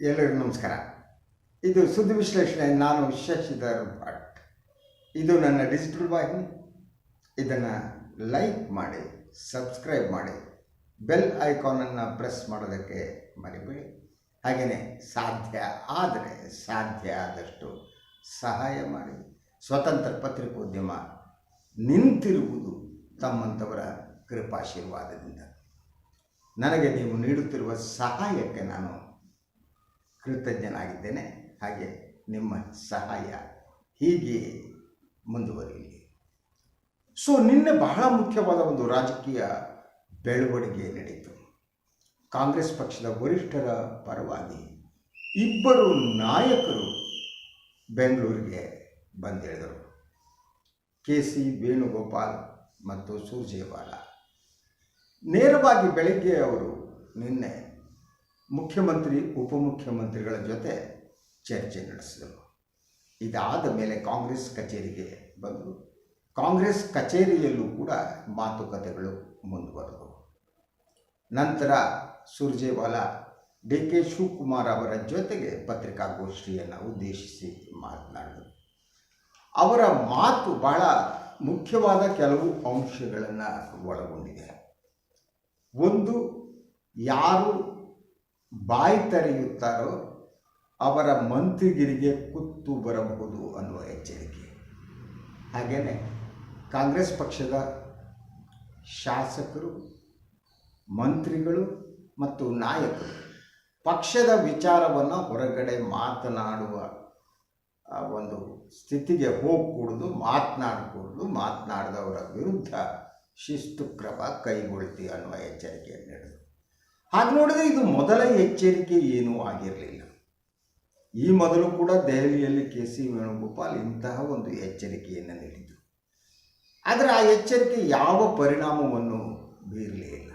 ಎಲ್ಲರಿಗೂ ನಮಸ್ಕಾರ. ಇದು ಸುದ್ದಿ ವಿಶ್ಲೇಷಣೆ, ನಾನು ಶಶಿಧರ್ ಭಟ್. ಇದು ನನ್ನ ಡಿಜಿಟಲ್ ವಾಹಿನಿ. ಇದನ್ನು ಲೈಕ್ ಮಾಡಿ ಸಬ್ಸ್ಕ್ರೈಬ್ ಮಾಡಿ ಬೆಲ್ ಐಕಾನನ್ನು ಪ್ರೆಸ್ ಮಾಡೋದಕ್ಕೆ ಮರಿಬೇಡಿ. ಹಾಗೆಯೇ ಸಾಧ್ಯ ಆದರೆ ಸಾಧ್ಯ ಆದಷ್ಟು ಸಹಾಯ ಮಾಡಿ. ಸ್ವತಂತ್ರ ಪತ್ರಿಕೋದ್ಯಮ ನಿಂತಿರುವುದು ತಮ್ಮಂಥವರ ಕೃಪಾಶೀರ್ವಾದದಿಂದ. ನನಗೆ ನೀವು ನೀಡುತ್ತಿರುವ ಸಹಾಯಕ್ಕೆ ನಾನು ಕೃತಜ್ಞನಾಗಿದ್ದೇನೆ. ಹಾಗೆ ನಿಮ್ಮ ಸಹಾಯ ಹೀಗೆ ಮುಂದುವರಿಯಲಿ. ಸೊ ನಿನ್ನೆ ಬಹಳ ಮುಖ್ಯವಾದ ಒಂದು ರಾಜಕೀಯ ಬೆಳವಣಿಗೆ ನಡೆಯಿತು ಕಾಂಗ್ರೆಸ್ ಪಕ್ಷದ ವರಿಷ್ಠರ ಪರವಾಗಿ ಇಬ್ಬರು ನಾಯಕರು ಬೆಂಗಳೂರಿಗೆ ಬಂದಿಳಿದರು. ಕೆ ಸಿ ವೇಣುಗೋಪಾಲ್ ಮತ್ತು ಸುರ್ಜೇವಾಲ ನೇರವಾಗಿ ಬೆಳಗ್ಗೆ ಅವರು ನಿನ್ನೆ ಮುಖ್ಯಮಂತ್ರಿ, ಉಪಮುಖ್ಯಮಂತ್ರಿಗಳ ಜೊತೆ ಚರ್ಚೆ ನಡೆಸಿದರು ಇದಾದ ಮೇಲೆ ಕಾಂಗ್ರೆಸ್ ಕಚೇರಿಗೆ ಬಂದರು ಕಾಂಗ್ರೆಸ್ ಕಚೇರಿಯಲ್ಲೂ ಕೂಡ ಮಾತುಕತೆಗಳು ಮುಂದುವರೆದವು. ನಂತರ ಸುರ್ಜೇವಾಲಾ ಡಿ ಕೆ ಶಿವಕುಮಾರ್ ಅವರ ಜೊತೆಗೆ ಪತ್ರಿಕಾಗೋಷ್ಠಿಯನ್ನು ಉದ್ದೇಶಿಸಿ ಮಾತನಾಡಿದರು. ಅವರ ಮಾತು ಬಹಳ ಮುಖ್ಯವಾದ ಕೆಲವು ಅಂಶಗಳನ್ನು ಒಳಗೊಂಡಿದೆ. ಒಂದು, ಯಾರು ಬಾಯಿ ತೆರೆಯುತ್ತಾರೋ ಅವರ ಮಂತ್ರಿಗಿರಿಗೆ ಕುತ್ತು ಬರಬಹುದು ಅನ್ನುವ ಎಚ್ಚರಿಕೆ. ಹಾಗೆಯೇ ಕಾಂಗ್ರೆಸ್ ಪಕ್ಷದ ಶಾಸಕರು, ಮಂತ್ರಿಗಳು ಮತ್ತು ನಾಯಕರು ಪಕ್ಷದ ವಿಚಾರವನ್ನು ಹೊರಗಡೆ ಮಾತನಾಡುವ ಒಂದು ಸ್ಥಿತಿಗೆ ಹೋಗಕೂಡದು, ಮಾತನಾಡಕೂಡದು, ಮಾತನಾಡಿದವರ ವಿರುದ್ಧ ಶಿಸ್ತು ಕ್ರಮ ಕೈಗೊಳ್ತಿ ಅನ್ನುವ ಎಚ್ಚರಿಕೆಯನ್ನು ನೀಡಿದರು ಹಾಗೆ ನೋಡಿದರೆ ಇದು ಮೊದಲ ಎಚ್ಚರಿಕೆ ಏನೂ ಆಗಿರಲಿಲ್ಲ. ಈ ಮೊದಲು ಕೂಡ ದೆಹಲಿಯಲ್ಲಿ ಕೆ ಸಿ ವೇಣುಗೋಪಾಲ್ ಇಂತಹ ಒಂದು ಎಚ್ಚರಿಕೆಯನ್ನು ನೀಡಿದರು. ಆದರೆ ಆ ಎಚ್ಚರಿಕೆ ಯಾವ ಪರಿಣಾಮವನ್ನು ಬೀರಲಿಲ್ಲ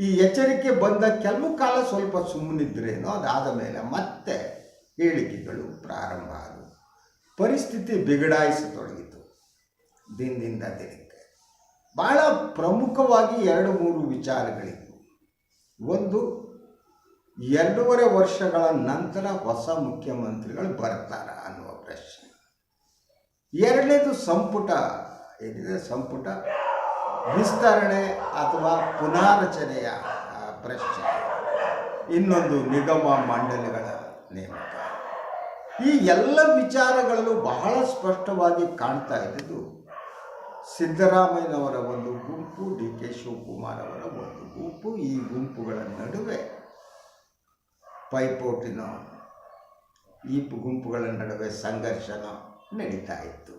ಈ ಎಚ್ಚರಿಕೆ ಬಂದ ಕೆಲವು ಕಾಲ ಸ್ವಲ್ಪ ಸುಮ್ಮನಿದ್ರೇನೋ ಅದಾದ ಮೇಲೆ ಮತ್ತೆ ಹೇಳಿಕೆಗಳು ಪ್ರಾರಂಭ ಆದವು. ಪರಿಸ್ಥಿತಿ ಬಿಗಡಾಯಿಸತೊಡಗಿತು. ದಿನದಿಂದ ದಿನಕ್ಕೆ. ಬಹಳ ಪ್ರಮುಖವಾಗಿ ಎರಡು ಮೂರು ವಿಚಾರಗಳಿತ್ತು ಒಂದು ಎರಡೂವರೆ ವರ್ಷಗಳ ನಂತರ ಹೊಸ ಮುಖ್ಯಮಂತ್ರಿಗಳು ಬರ್ತಾರ ಅನ್ನುವ ಪ್ರಶ್ನೆ. ಎರಡನೇದು ಸಂಪುಟ, ಏನಿದೆ ಸಂಪುಟ? ವಿಸ್ತರಣೆ ಅಥವಾ ಪುನಾರಚನೆಯ ಪ್ರಶ್ನೆ. ಇನ್ನೊಂದು ನಿಗಮ ಮಂಡಳಿಗಳ ನೇಮಕ. ಈ ಎಲ್ಲ ವಿಚಾರಗಳಲ್ಲೂ ಬಹಳ ಸ್ಪಷ್ಟವಾಗಿ ಕಾಣ್ತಾ ಇದ್ದುದು ಸಿದ್ದರಾಮಯ್ಯನವರ ಒಂದು ಗುಂಪು, ಡಿ ಕೆ ಶಿವಕುಮಾರ್ ಅವರ ಒಂದು ಗುಂಪು. ಈ ಗುಂಪುಗಳ ನಡುವೆ ಪೈಪೋಟಿನ, ಈ ಗುಂಪುಗಳ ನಡುವೆ ಸಂಘರ್ಷನ ನಡೀತಾ ಇತ್ತು.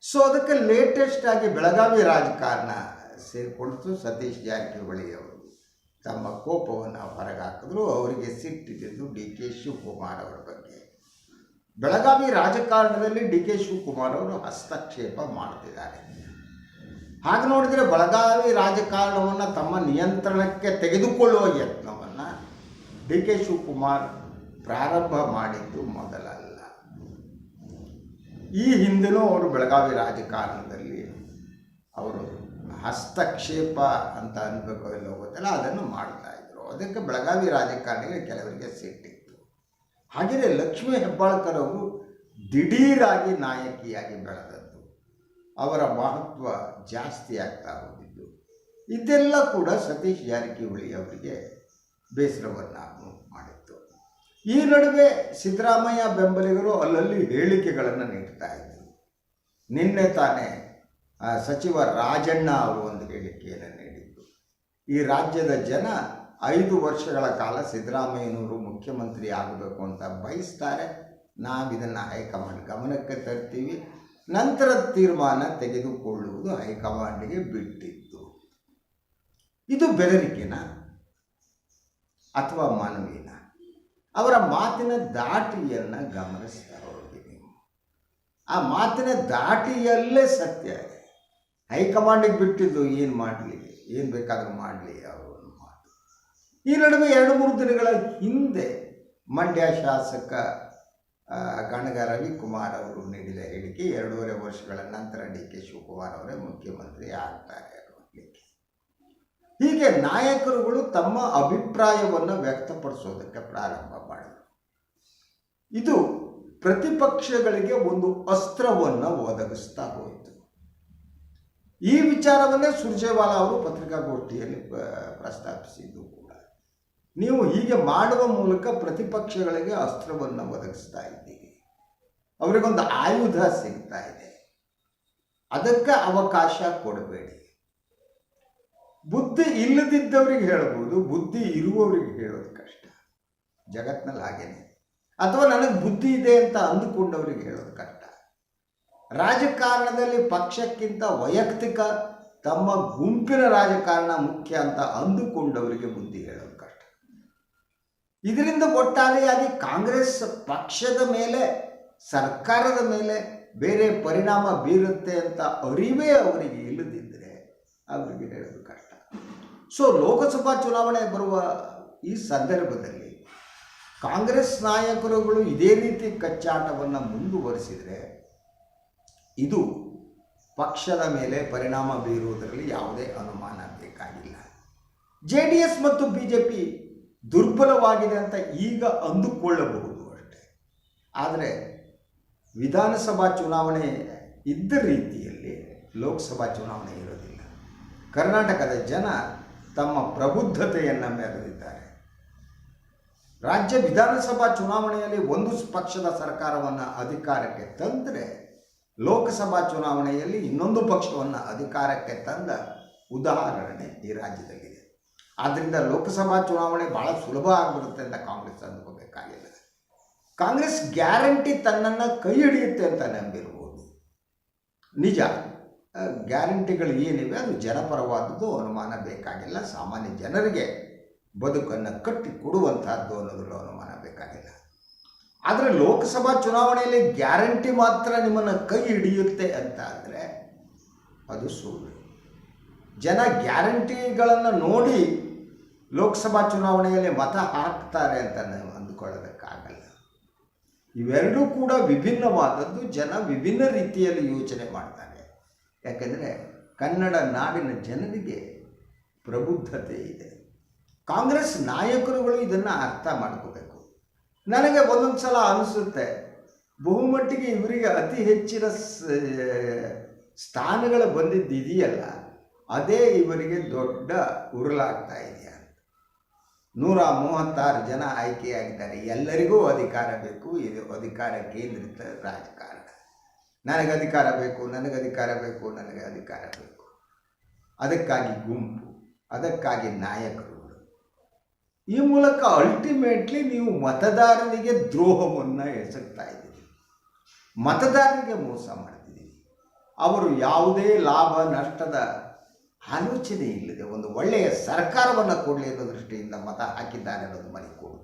ಸೊ ಅದಕ್ಕೆ ಲೇಟೆಸ್ಟ್ ಆಗಿ ಬೆಳಗಾವಿ ರಾಜಕಾರಣ ಸೇರಿಕೊಳ್ತು. ಸತೀಶ್ ಜಾರಕಿಹೊಳಿ ಅವರು ತಮ್ಮ ಕೋಪವನ್ನು ಹೊರಗಾಕಿದ್ರು. ಅವರಿಗೆ ಸಿಟ್ಟಿದ್ದು ಡಿ ಕೆ ಶಿವಕುಮಾರ್ ಅವರ ಬಗ್ಗೆ ಬೆಳಗಾವಿ ರಾಜಕಾರಣದಲ್ಲಿ ಡಿ ಕೆ ಶಿವಕುಮಾರ್ ಅವರು ಹಸ್ತಕ್ಷೇಪ ಮಾಡ್ತಿದ್ದಾರೆ. ಹಾಗೆ ನೋಡಿದರೆ ಬೆಳಗಾವಿ ರಾಜಕಾರಣವನ್ನು ತಮ್ಮ ನಿಯಂತ್ರಣಕ್ಕೆ ತೆಗೆದುಕೊಳ್ಳುವ ಯತ್ನವನ್ನು ಡಿ ಕೆ ಶಿವಕುಮಾರ್ ಪ್ರಾರಂಭ ಮಾಡಿದ್ದು ಮೊದಲಲ್ಲ. ಈ ಹಿಂದೆಯೂ ಅವರು ಬೆಳಗಾವಿ ರಾಜಕಾರಣದಲ್ಲಿ ಅವರು ಹಸ್ತಕ್ಷೇಪ ಅಂತ ಅನ್ಬೇಕು ಎಲ್ಲ ಗೊತ್ತಲ್ಲ, ಅದನ್ನು ಮಾಡ್ತಾ ಇದ್ರು. ಅದಕ್ಕೆ ಬೆಳಗಾವಿ ರಾಜಕಾರಣಿಗೆ ಕೆಲವರಿಗೆ ಸಿಟ್ಟಿತ್ತು ಹಾಗೆಯೇ ಲಕ್ಷ್ಮೀ ಹೆಬ್ಬಾಳ್ಕರ್ ಅವರು ದಿಢೀರಾಗಿ ನಾಯಕಿಯಾಗಿ ಬೆಳೆದದ್ದು. ಅವರ ಮಹತ್ವ ಜಾಸ್ತಿ ಆಗ್ತಾ ಹೋಗಿದ್ದು. ಇದೆಲ್ಲ ಕೂಡ ಸತೀಶ್ ಜಾರಕಿಹೊಳಿ ಅವರಿಗೆ ಬೇಸರವನ್ನು ಮಾಡಿತ್ತು. ಈ ನಡುವೆ ಸಿದ್ದರಾಮಯ್ಯ ಬೆಂಬಲಿಗರು ಅಲ್ಲಲ್ಲಿ ಹೇಳಿಕೆಗಳನ್ನು ನೀಡ್ತಾ ಇದ್ದರು ನಿನ್ನೆ ತಾನೇ ಸಚಿವ ರಾಜಣ್ಣ ಅವರು ಒಂದು ಹೇಳಿಕೆಯನ್ನು ನೀಡಿದ್ದು ಈ ರಾಜ್ಯದ ಜನ ಐದು ವರ್ಷಗಳ ಕಾಲ ಸಿದ್ದರಾಮಯ್ಯನವರು ಮುಖ್ಯಮಂತ್ರಿ ಆಗಬೇಕು ಅಂತ ಬಯಸ್ತಾರೆ. ನಾವು ಇದನ್ನು ಹೈಕಮಾಂಡ್ ಗಮನಕ್ಕೆ ತರ್ತೀವಿ. ನಂತರ ತೀರ್ಮಾನ ತೆಗೆದುಕೊಳ್ಳುವುದು ಹೈಕಮಾಂಡ್ಗೆ ಬಿಟ್ಟಿತ್ತು. ಇದು ಬೆದರಿಕೆನ? ಅಥವಾ ಮಾನವೀಯನ ಅವರ ಮಾತಿನ ದಾಟಿಯನ್ನು ಗಮನಿಸ್ತಾ ಹೋಗಿ ಆ ಮಾತಿನ ದಾಟಿಯಲ್ಲೇ ಸತ್ಯ ಹೈಕಮಾಂಡಿಗೆ ಬಿಟ್ಟಿದ್ದು ಏನು ಮಾಡಲಿ? ಏನು ಬೇಕಾದರೂ ಮಾಡಲಿ ಅವರು. ಈ ನಡುವೆ ಎರಡು ಮೂರು ದಿನಗಳ ಹಿಂದೆ ಮಂಡ್ಯ ಶಾಸಕ ಗಣಗ ರವಿಕುಮಾರ್ ಅವರು ನೀಡಿದ ಹೇಳಿಕೆ ಎರಡೂವರೆ ವರ್ಷಗಳ ನಂತರ ಡಿ ಕೆ ಶಿವಕುಮಾರ್ ಅವರೇ ಮುಖ್ಯಮಂತ್ರಿ ಆಗ್ತಾರೆ ಅನ್ನೋ ಹೇಳಿಕೆ. ಹೀಗೆ ನಾಯಕರುಗಳು ತಮ್ಮ ಅಭಿಪ್ರಾಯವನ್ನು ವ್ಯಕ್ತಪಡಿಸೋದಕ್ಕೆ ಪ್ರಾರಂಭ ಮಾಡಿದರು. ಇದು ಪ್ರತಿಪಕ್ಷಗಳಿಗೆ ಒಂದು ಅಸ್ತ್ರವನ್ನು ಒದಗಿಸ್ತಾ ಹೋಯಿತು. ಈ ವಿಚಾರವನ್ನೇ ಸುರ್ಜೇವಾಲಾ ಅವರು ಪತ್ರಿಕಾಗೋಷ್ಠಿಯಲ್ಲಿ ಪ್ರ- ಪ್ರಸ್ತಾಪಿಸಿದ್ದು. ನೀವು ಹೀಗೆ ಮಾಡುವ ಮೂಲಕ ಪ್ರತಿಪಕ್ಷಗಳಿಗೆ ಅಸ್ತ್ರವನ್ನು ಒದಗಿಸ್ತಾ ಇದ್ದೀರಿ. ಅವರಿಗೊಂದು ಆಯುಧ ಸಿಗ್ತಾ ಇದೆ. ಅದಕ್ಕೆ ಅವಕಾಶ ಕೊಡಬೇಡಿ. ಬುದ್ಧಿ ಇಲ್ಲದಿದ್ದವರಿಗೆ ಹೇಳ್ಬೋದು, ಬುದ್ಧಿ ಇರುವವರಿಗೆ ಹೇಳೋದು ಕಷ್ಟ. ಜಗತ್ನಲ್ಲಿ ಹಾಗೇನೆ. ಅಥವಾ ನನಗೆ ಬುದ್ಧಿ ಇದೆ ಅಂತ ಅಂದುಕೊಂಡವರಿಗೆ ಹೇಳೋದು ಕಷ್ಟ. ರಾಜಕಾರಣದಲ್ಲಿ ಪಕ್ಷಕ್ಕಿಂತ ವೈಯಕ್ತಿಕ ತಮ್ಮ ಗುಂಪಿನ ರಾಜಕಾರಣ ಮುಖ್ಯ ಅಂತ ಅಂದುಕೊಂಡವರಿಗೆ ಬುದ್ಧಿ ಹೇಳೋದು ಕಷ್ಟ. ಇದರಿಂದ ಒಟ್ಟಾರೆಯಾಗಿ ಕಾಂಗ್ರೆಸ್ ಪಕ್ಷದ ಮೇಲೆ, ಸರ್ಕಾರದ ಮೇಲೆ ಬೇರೆ ಪರಿಣಾಮ ಬೀರುತ್ತೆ ಅಂತ ಅರಿವೇ ಅವರಿಗೆ ಇಲ್ಲದಿದ್ದರೆ ಅವರಿಗೆ ಹೇಳೋದು ಕಷ್ಟ ಸೊ ಲೋಕಸಭಾ ಚುನಾವಣೆ ಬರುವ ಈ ಸಂದರ್ಭದಲ್ಲಿ ಕಾಂಗ್ರೆಸ್ ನಾಯಕರುಗಳು ಇದೇ ರೀತಿ ಕಚ್ಚಾಟವನ್ನು ಮುಂದುವರಿಸಿದರೆ ಇದು ಪಕ್ಷದ ಮೇಲೆ ಪರಿಣಾಮ ಬೀರುವುದರಲ್ಲಿ ಯಾವುದೇ ಅನುಮಾನ ಬೇಕಾಗಿಲ್ಲ. ಜೆ ಮತ್ತು ಬಿ ದುರ್ಬಲವಾಗಿದೆ ಅಂತ ಈಗ ಅಂದುಕೊಳ್ಳಬಹುದು ಅಷ್ಟೇ. ಆದರೆ ವಿಧಾನಸಭಾ ಚುನಾವಣೆ ಇದ್ದ ರೀತಿಯಲ್ಲಿ ಲೋಕಸಭಾ ಚುನಾವಣೆ ಇರೋದಿಲ್ಲ. ಕರ್ನಾಟಕದ ಜನ ತಮ್ಮ ಪ್ರಬುದ್ಧತೆಯನ್ನು ಮೆರೆದಿದ್ದಾರೆ. ರಾಜ್ಯ ವಿಧಾನಸಭಾ ಚುನಾವಣೆಯಲ್ಲಿ ಒಂದು ಪಕ್ಷದ ಸರ್ಕಾರವನ್ನು ಅಧಿಕಾರಕ್ಕೆ ತಂದರೆ ಲೋಕಸಭಾ ಚುನಾವಣೆಯಲ್ಲಿ ಇನ್ನೊಂದು ಪಕ್ಷವನ್ನು ಅಧಿಕಾರಕ್ಕೆ ತಂದ ಉದಾಹರಣೆ ಈ ರಾಜ್ಯದಲ್ಲಿದೆ ಆದ್ದರಿಂದ ಲೋಕಸಭಾ ಚುನಾವಣೆ ಭಾಳ ಸುಲಭ ಆಗಿಬಿಡುತ್ತೆ ಅಂತ ಕಾಂಗ್ರೆಸ್ ಅಂದ್ಕೋಬೇಕಾಗಿಲ್ಲ ಕಾಂಗ್ರೆಸ್ ಗ್ಯಾರಂಟಿ ತನ್ನನ್ನು ಕೈ ಹಿಡಿಯುತ್ತೆ ಅಂತ ನಂಬಿರ್ಬೋದು. ನಿಜ. ಗ್ಯಾರಂಟಿಗಳು ಏನಿವೆ ಅದು ಜನಪರವಾದದ್ದು ಅನುಮಾನ ಬೇಕಾಗಿಲ್ಲ. ಸಾಮಾನ್ಯ ಜನರಿಗೆ ಬದುಕನ್ನು ಕಟ್ಟಿ ಕೊಡುವಂತಹದ್ದು ಅನ್ನೋದ್ರಲ್ಲಿ ಅನುಮಾನ ಬೇಕಾಗಿಲ್ಲ. ಆದರೆ ಲೋಕಸಭಾ ಚುನಾವಣೆಯಲ್ಲಿ ಗ್ಯಾರಂಟಿ ಮಾತ್ರ ನಿಮ್ಮನ್ನು ಕೈ ಹಿಡಿಯುತ್ತೆ ಅಂತ ಅಂದರೆ ಅದು ಸುಳ್ಳು. ಜನ ಗ್ಯಾರಂಟಿಗಳನ್ನು ನೋಡಿ ಲೋಕಸಭಾ ಚುನಾವಣೆಯಲ್ಲಿ ಮತ ಹಾಕ್ತಾರೆ ಅಂತ ನಾವು ಅಂದುಕೊಳ್ಳೋದಕ್ಕಾಗಲ್ಲ. ಇವೆರಡೂ ಕೂಡ ವಿಭಿನ್ನವಾದದ್ದು, ಜನ ವಿಭಿನ್ನ ರೀತಿಯಲ್ಲಿ ಯೋಚನೆ ಮಾಡ್ತಾರೆ. ಯಾಕೆಂದರೆ ಕನ್ನಡ ನಾಡಿನ ಜನರಿಗೆ ಪ್ರಬುದ್ಧತೆ ಇದೆ. ಕಾಂಗ್ರೆಸ್ ನಾಯಕರುಗಳು ಇದನ್ನು ಅರ್ಥ ಮಾಡ್ಕೋಬೇಕು. ನನಗೆ ಒಂದೊಂದು ಸಲ ಅನಿಸುತ್ತೆ, ಬಹುಮಟ್ಟಿಗೆ ಇವರಿಗೆ ಅತಿ ಹೆಚ್ಚಿನ ಸ್ಥಾನಗಳು ಬಂದಿದ್ದು ಇದೆಯಲ್ಲ ಅದೇ ಇವರಿಗೆ ದೊಡ್ಡ ಉರುಳಾಗ್ತಾ ಇದೆಯಾ? ನೂರ ಮೂವತ್ತಾರು ಜನ ಆಯ್ಕೆಯಾಗಿದ್ದಾರೆ. ಎಲ್ಲರಿಗೂ ಅಧಿಕಾರ ಬೇಕು. ಇದು ಅಧಿಕಾರ ಕೇಂದ್ರಿತ ರಾಜಕಾರಣ. ನನಗೆ ಅಧಿಕಾರ ಬೇಕು, ನನಗೆ ಅಧಿಕಾರ ಬೇಕು, ನನಗೆ ಅಧಿಕಾರ ಬೇಕು. ಅದಕ್ಕಾಗಿ ಗುಂಪು, ಅದಕ್ಕಾಗಿ ನಾಯಕರುಗಳು. ಈ ಮೂಲಕ ಅಲ್ಟಿಮೇಟ್ಲಿ ನೀವು ಮತದಾರರಿಗೆ ದ್ರೋಹವನ್ನು ಎಸಗ್ತಾ ಇದ್ದೀರಿ. ಮತದಾರರಿಗೆ ಮೋಸ ಮಾಡ್ತಿದ್ದೀರಿ. ಅವರು ಯಾವುದೇ ಲಾಭ, ನಷ್ಟದ ಆಲೋಚನೆ ಇಲ್ಲದೆ ಒಂದು ಒಳ್ಳೆಯ ಸರ್ಕಾರವನ್ನು ಕೊಡಲಿ ಅನ್ನೋ ದೃಷ್ಟಿಯಿಂದ ಮತ ಹಾಕಿದ್ದಾರೆ ಅನ್ನೋದು ಮನೆ ಕೊಡು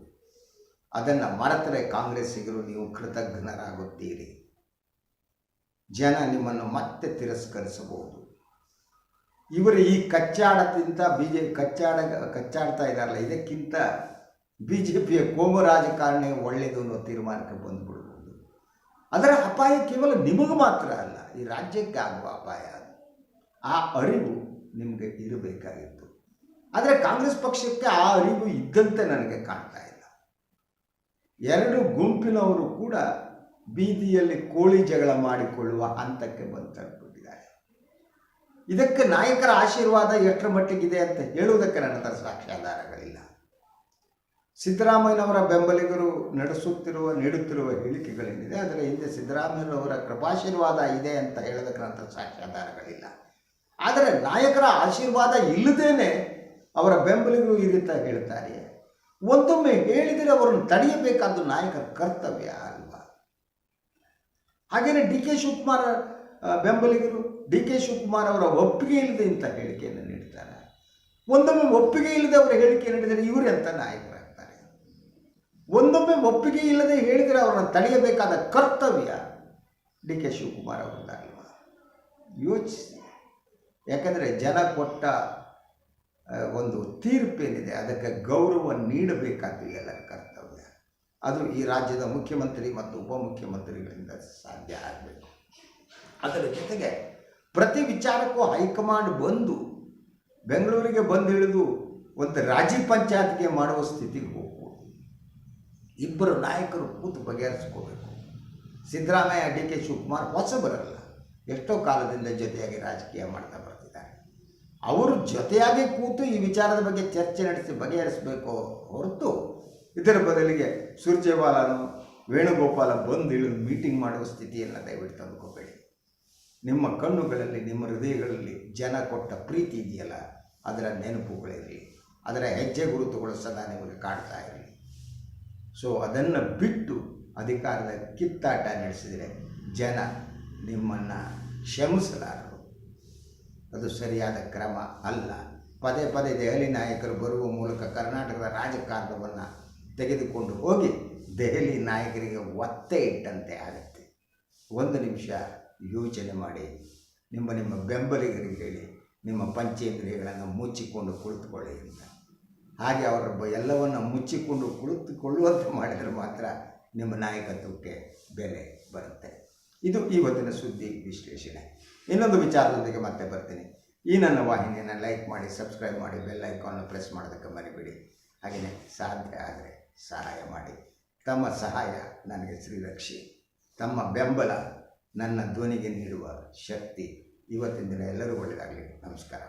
ಅದನ್ನು ಮರೆತರೆ ಕಾಂಗ್ರೆಸ್ಸಿಗರು ನೀವು ಕೃತಜ್ಞರಾಗುತ್ತೀರಿ. ಜನ ನಿಮ್ಮನ್ನು ಮತ್ತೆ ತಿರಸ್ಕರಿಸಬಹುದು. ಇವರು ಈ ಕಚ್ಚಾಡಕ್ಕಿಂತ ಬಿ ಜೆ ಕಚ್ಚಾಡ ಕಚ್ಚಾಡ್ತಾ ಇದ್ದಾರಲ್ಲ, ಇದಕ್ಕಿಂತ ಬಿ ಜೆ ಪಿಯ ಕೋಮು ರಾಜಕಾರಣಿ ಒಳ್ಳೆಯದು ಅನ್ನೋ ತೀರ್ಮಾನಕ್ಕೆ ಬಂದುಬಿಡ್ಬೋದು. ಅದರ ಅಪಾಯ ಕೇವಲ ನಿಮಗೆ ಮಾತ್ರ ಅಲ್ಲ, ಈ ರಾಜ್ಯಕ್ಕೆ ಆಗುವ ಅಪಾಯ ಆ ಅರಿವು ನಿಮಗೆ ಇರಬೇಕಾಗಿತ್ತು. ಆದರೆ ಕಾಂಗ್ರೆಸ್ ಪಕ್ಷಕ್ಕೆ ಆ ಅರಿವು ಇದ್ದಂತೆ ನನಗೆ ಕಾಣ್ತಾ ಇಲ್ಲ. ಎರಡು ಗುಂಪಿನವರು ಕೂಡ ಬೀದಿಯಲ್ಲಿ ಕೋಳಿ ಜಗಳ ಮಾಡಿಕೊಳ್ಳುವ ಹಂತಕ್ಕೆ ಬಂದು ತಲುಪಿಬಿಟ್ಟಿದ್ದಾರೆ ಇದಕ್ಕೆ ನಾಯಕರ ಆಶೀರ್ವಾದ ಎಷ್ಟರ ಮಟ್ಟಿಗಿದೆ ಅಂತ ಹೇಳುವುದಕ್ಕೆ ನನ್ನ ಹತ್ರ ಸಾಕ್ಷ್ಯಾಧಾರಗಳಿಲ್ಲ ಸಿದ್ದರಾಮಯ್ಯನವರ ಬೆಂಬಲಿಗರು ನಡೆಸುತ್ತಿರುವ, ನೀಡುತ್ತಿರುವ ಹೇಳಿಕೆಗಳೇನಿದೆ, ಅದರ ಹಿಂದೆ ಸಿದ್ದರಾಮಯ್ಯನವರ ಕೃಪಾಶೀರ್ವಾದ ಇದೆ ಅಂತ ಹೇಳೋದಕ್ಕೆ ನನ್ನ ಸಾಕ್ಷ್ಯಾಧಾರಗಳಿಲ್ಲ ಆದರೆ ನಾಯಕರ ಆಶೀರ್ವಾದ ಇಲ್ಲದೇನೆ ಅವರ ಬೆಂಬಲಿಗರು ಈ ರೀತಿ ಹೇಳ್ತಾರೆ. ಒಂದೊಮ್ಮೆ ಹೇಳಿದರೆ ಅವರನ್ನು ತಡೆಯಬೇಕಾದ ನಾಯಕರ ಕರ್ತವ್ಯ ಅಲ್ವಾ? ಹಾಗೆಯೇ ಡಿ ಕೆ ಶಿವಕುಮಾರ್ ಬೆಂಬಲಿಗರು, ಡಿ ಕೆ ಶಿವಕುಮಾರ್ ಅವರ ಒಪ್ಪಿಗೆ ಇಲ್ಲದೆ ಇಂಥ ಹೇಳಿಕೆಯನ್ನು ನೀಡ್ತಾರೆ. ಒಂದೊಮ್ಮೆ ಒಪ್ಪಿಗೆ ಇಲ್ಲದೆ ಅವರ ಹೇಳಿಕೆ ನೀಡಿದರೆ ಇವರು ಎಂಥ ನಾಯಕರಾಗ್ತಾರೆ? ಒಂದೊಮ್ಮೆ ಒಪ್ಪಿಗೆ ಇಲ್ಲದೆ ಹೇಳಿದರೆ ಅವರನ್ನು ತಡೆಯಬೇಕಾದ ಕರ್ತವ್ಯ ಡಿ ಕೆ ಶಿವಕುಮಾರ್ ಅವರದ್ದಾಗಲ್ವಾ ಯೋಚಿಸಿ. ಯಾಕಂದರೆ ಜನ ಕೊಟ್ಟ ಒಂದು ತೀರ್ಪೇನಿದೆ, ಅದಕ್ಕೆ ಗೌರವ ನೀಡಬೇಕಾದ್ದು ಎಲ್ಲರ ಕರ್ತವ್ಯ. ಅದು ಈ ರಾಜ್ಯದ ಮುಖ್ಯಮಂತ್ರಿ ಮತ್ತು ಉಪಮುಖ್ಯಮಂತ್ರಿಗಳಿಂದ ಸಾಧ್ಯ ಆಗಬೇಕು. ಅದರ ಜೊತೆಗೆ ಪ್ರತಿ ವಿಚಾರಕ್ಕೂ ಹೈಕಮಾಂಡ್ ಬಂದು ಬೆಂಗಳೂರಿಗೆ ಬಂದು ಇಳಿದು ಒಂದು ರಾಜಿ ಪಂಚಾಯತ್ಗೆ ಮಾಡುವ ಸ್ಥಿತಿಗೆ ಹೋಗ್ಬೋದು. ಇಬ್ಬರು ನಾಯಕರು ಕೂತು ಬಗೆಹರಿಸ್ಕೋಬೇಕು. ಸಿದ್ದರಾಮಯ್ಯ, ಡಿ ಕೆ ಶಿವಕುಮಾರ್ ಹೊಸಬರಲ್ಲ ಎಷ್ಟೋ ಕಾಲದಿಂದ ಜೊತೆಯಾಗಿ ರಾಜಕೀಯ ಮಾಡ್ತಾ ಬರ್ತಿದ್ದಾರೆ ಅವರು ಜೊತೆಯಾಗಿ ಕೂತು ಈ ವಿಚಾರದ ಬಗ್ಗೆ ಚರ್ಚೆ ನಡೆಸಿ ಬಗೆಹರಿಸಬೇಕು ಹೊರತು ಇದರ ಬದಲಿಗೆ ಸುರ್ಜೇವಾಲನು ವೇಣುಗೋಪಾಲ ಬಂದು ಇಳಿದು ಮೀಟಿಂಗ್ ಮಾಡುವ ಸ್ಥಿತಿಯನ್ನು ದಯವಿಟ್ಟು ತಂದುಕೋಬೇಡಿ. ನಿಮ್ಮ ಕಣ್ಣುಗಳಲ್ಲಿ, ನಿಮ್ಮ ಹೃದಯಗಳಲ್ಲಿ ಜನ ಕೊಟ್ಟ ಪ್ರೀತಿ ಇದೆಯಲ್ಲ, ಅದರ ನೆನಪುಗಳಿರಲಿ ಅದರ ಹೆಜ್ಜೆ ಗುರುತುಗಳು ಸದಾ ನಿಮಗೆ ಕಾಡ್ತಾ ಇರಲಿ. ಸೊ ಅದನ್ನು ಬಿಟ್ಟು ಅಧಿಕಾರದ ಕಿತ್ತಾಟ ನಡೆಸಿದರೆ ಜನ ನಿಮ್ಮನ್ನು ಕ್ಷಮಿಸಲಾರರು ಅದು ಸರಿಯಾದ ಕ್ರಮ ಅಲ್ಲ. ಪದೇ ಪದೇ ದೆಹಲಿ ನಾಯಕರು ಬರುವ ಮೂಲಕ ಕರ್ನಾಟಕದ ರಾಜಕಾರಣವನ್ನು ತೆಗೆದುಕೊಂಡು ಹೋಗಿ ದೆಹಲಿ ನಾಯಕರಿಗೆ ಒತ್ತೆ ಇಟ್ಟಂತೆ ಆಗುತ್ತೆ. ಒಂದು ನಿಮಿಷ ಯೋಚನೆ ಮಾಡಿ. ನಿಮ್ಮ ನಿಮ್ಮ ಬೆಂಬಲಿಗರಿಗೆ ಹೇಳಿ, ನಿಮ್ಮ ಪಂಚೇಂದ್ರಿಯಗಳನ್ನು ಮುಚ್ಚಿಕೊಂಡು ಕುಳಿತುಕೊಳ್ಳಿ ಅಂತ. ಹಾಗೆ ಅವರ ಎಲ್ಲವನ್ನು ಮುಚ್ಚಿಕೊಂಡು ಕುಳಿತುಕೊಳ್ಳುವಂತೆ ಮಾಡಿದರೆ ಮಾತ್ರ ನಿಮ್ಮ ನಾಯಕತ್ವಕ್ಕೆ ಬೆಲೆ ಬರುತ್ತೆ. ಇದು ಇವತ್ತಿನ ಸುದ್ದಿ ವಿಶ್ಲೇಷಣೆ. ಇನ್ನೊಂದು ವಿಚಾರದೊಂದಿಗೆ ಮತ್ತೆ ಬರ್ತೀನಿ. ಈ ನನ್ನ ವಾಹಿನಿಯನ್ನು ಲೈಕ್ ಮಾಡಿ ಸಬ್ಸ್ಕ್ರೈಬ್ ಮಾಡಿ ಬೆಲ್ ಐಕಾನ್ ಪ್ರೆಸ್ ಮಾಡೋದಕ್ಕೆ ಮರಿಬೇಡಿ. ಹಾಗೆಯೇ ಸಾಧ್ಯ ಆದರೆ ಸಹಾಯ ಮಾಡಿ. ತಮ್ಮ ಸಹಾಯ ನನಗೆ ಶ್ರೀರಕ್ಷಿ. ತಮ್ಮ ಬೆಂಬಲ ನನ್ನ ಧ್ವನಿಗೆ ನೀಡುವ ಶಕ್ತಿ ಇವತ್ತಿನ ದಿನ ಎಲ್ಲರೂ ಒಳ್ಳೆಯದಾಗಲಿ ನಮಸ್ಕಾರ.